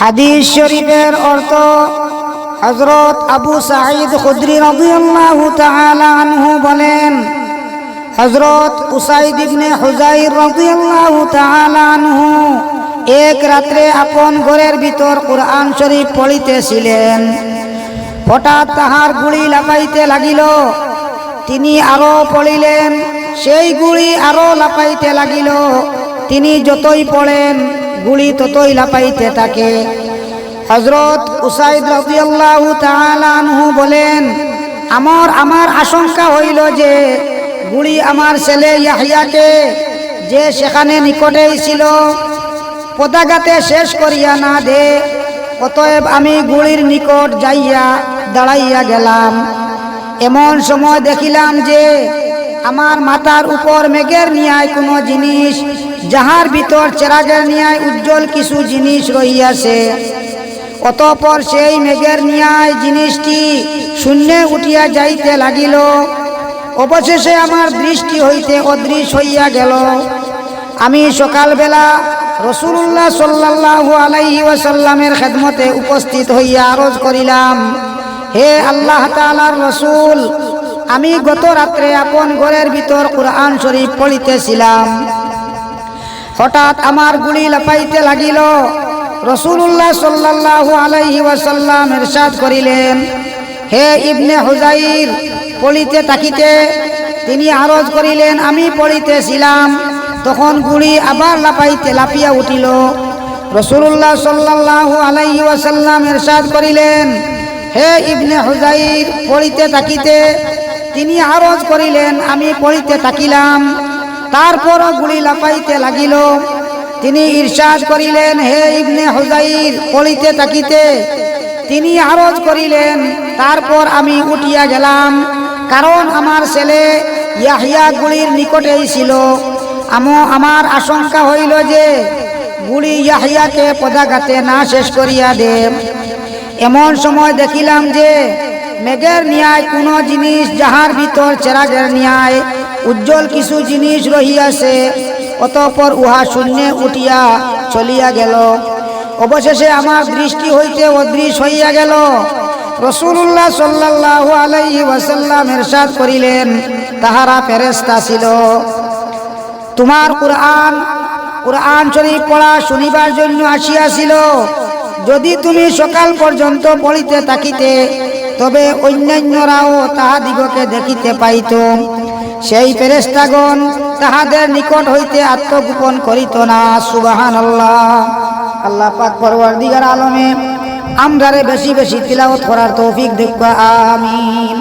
হাদিস শরীফের অর্থ হজরত আবু সাঈদ খুদ্রি রাদিয়াল্লাহু তাআলা আনহু বলেন হজরত উসাইদ ইবনে হুজাইর রাদিয়াল্লাহু তাআলা আনহু এক রাত্রে আপন ঘরের ভিতর কোরআন শরীফ পড়িতেছিলেন। হঠাৎ তাহার গুলি লাফাইতে লাগিল। তিনি আরও পড়িলেন, সেই গুলি আরও লাফাইতে লাগিল। তিনি যতই পড়েন গুলি ততই লাফাইতে থাকে। হজরত উসাইদ রবিআল্লাহ আনহু বলেন, আমার আমার আশঙ্কা হইল যে গুলি আমার ছেলে ইয়াহিয়াকে যে সেখানে নিকটেই ছিল পতাকাতে শেষ করিয়া না দে, অতএব আমি গুলির নিকট যাইয়া দাঁড়াইয়া গেলাম। এমন সময় দেখিলাম যে আমার মাথার উপর মেঘের নিয়ায় কোনো জিনিস, যাহার ভিতর চেরাগের নিয়ায় উজ্জ্বল কিছু জিনিস রহিয়াছে। অতঃপর সেই মেঘের নিয়ায় জিনিসটি শূন্যে উঠিয়া যাইতে লাগিল। অবশেষে আমার দৃষ্টি হইতে অদৃশ হইয়া গেল। আমি সকালবেলা রসুল্লাহ সাল্লাহু আলাইহি ওয়াসাল্লামের খেদমতে উপস্থিত হইয়া আরজ করিলাম, হে আল্লাহ তালার রসুল আমি গত রাত্রে আপন ঘরের ভিতর কোরআন শরীফ পড়িতেছিলাম। হঠাৎ আমার গুলি লাফাইতে লাগিল। রসুল্লাহ সাল্লাহু আলাইহি ওয়াসাল্লাম এরশাদ করিলেন, হে ইবনে হুজাইর পড়িতে তাকিতে তিনি আরজ করিলেন, আমি পড়িতেছিলাম। তখন গুলি আবার লাফাইতে লাফিয়া উঠিল। রসুল্লাহ সাল্লাহু আলাইহি ওয়াসাল্লাম এরশাদ করিলেন, হে ইবনে হুজাইর পড়িতে তাকিতে তিনি আরজ করিলেন, আমি পড়িতে তাকিলাম তারপরও গুলি লাফাইতে লাগিল। তিনি ঈর্ষাদ করিলেন, হে ইবনে হুজাইর পড়িতে তাকিতে তিনি আরজ করিলেন, তারপর আমি উঠিয়া গেলাম, কারণ আমার ছেলে ইয়াহিয়া গুলির নিকটেই ছিল। আমো, আমার আশঙ্কা হইল যে গুলি ইয়াহিয়াকে পদাঘাতে না শেষ করিয়া দে। এমন সময় দেখিলাম যে মেঘের নিয়ায় কোনো জিনিস যাহার ভিতর চেরাগের নিয়ায়, উজ্জ্বল কিছু জিনিস রহিয়াছে, অতঃপর উহা শূন্যে উঠিয়া চলিয়া গেল। অবশেষে আমার দৃষ্টি হইতে অদৃশ হইয়া গেল। রসুল্লাহ সাল্লাহ আলাইহি ওয়াসাল্লাম এরশাদ করিলেন, তাহারা ফেরেস্তা ছিল। তোমার কোরআন কোরআন শরীফ পড়া শুনিবার জন্য আসিয়াছিল। যদি তুমি সকাল পর্যন্ত পড়িতে থাকিতে তবে অন্যান্যরাও তাহাদিগকে দেখিতে পাইত। সেই ফেরেস্তাগণ তাহাদের নিকট হইতে আত্মগোপন করিত না সুবাহান আল্লাহ আল্লাহ পাক পরওয়ার দিগার আলমে আমরারে বেশি বেশি তিলাওত করার তৌফিক দেখবা আমিন।